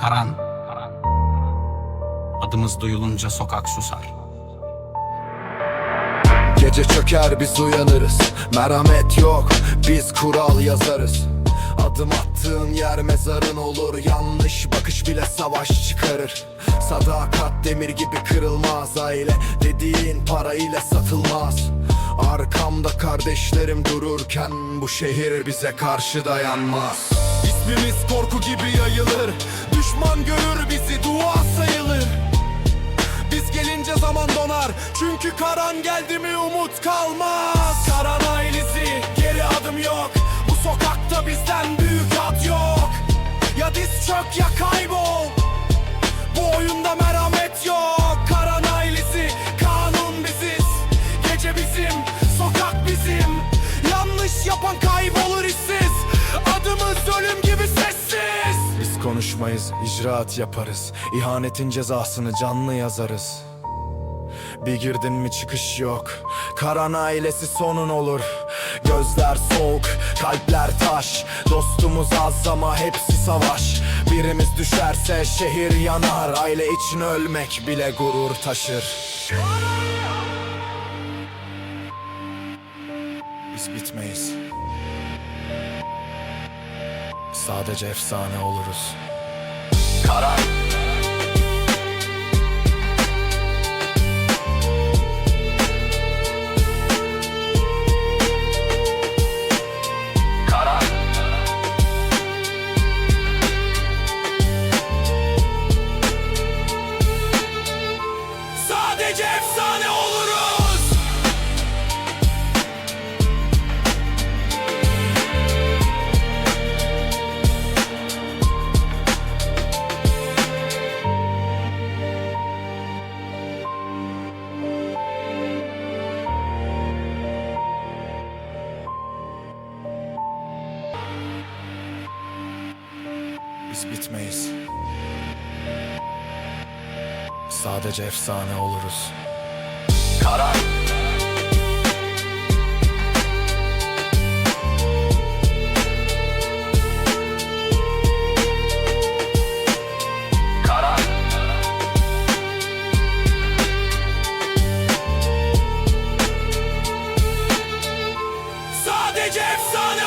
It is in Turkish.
Karan. Adımız duyulunca sokak susar. Gece çöker biz uyanırız. Merhamet yok biz kural yazarız. Adım attığın yer mezarın olur. Yanlış bakış bile savaş çıkarır. Sadakat demir gibi kırılmaz Aile. Dediğin para ile satılmaz. Arkamda kardeşlerim dururken Bu şehir bize karşı dayanmaz. İsmimiz korku gibi yayılır. Düşman karan geldi mi umut kalmaz. Karan ailesi geri adım yok. Bu sokakta bizden büyük at yok. Ya diz çök ya kaybol. Bu oyunda merhamet yok. Karan ailesi kanun biziz. Gece bizim sokak bizim. Yanlış yapan kaybolur işsiz. Adımız ölüm gibi sessiz. Biz konuşmayız icraat yaparız. İhanetin cezasını canlı yazarız bir girdin mi çıkış yok. Karan ailesi sonun olur. Gözler soğuk, kalpler taş. Dostumuz az ama hepsi savaş. Birimiz düşerse şehir yanar. Aile için ölmek bile gurur taşır. Biz bitmeyiz. Sadece efsane oluruz. Karan Biz bitmeyiz. Sadece efsane oluruz. Karar. Karar. Sadece efsane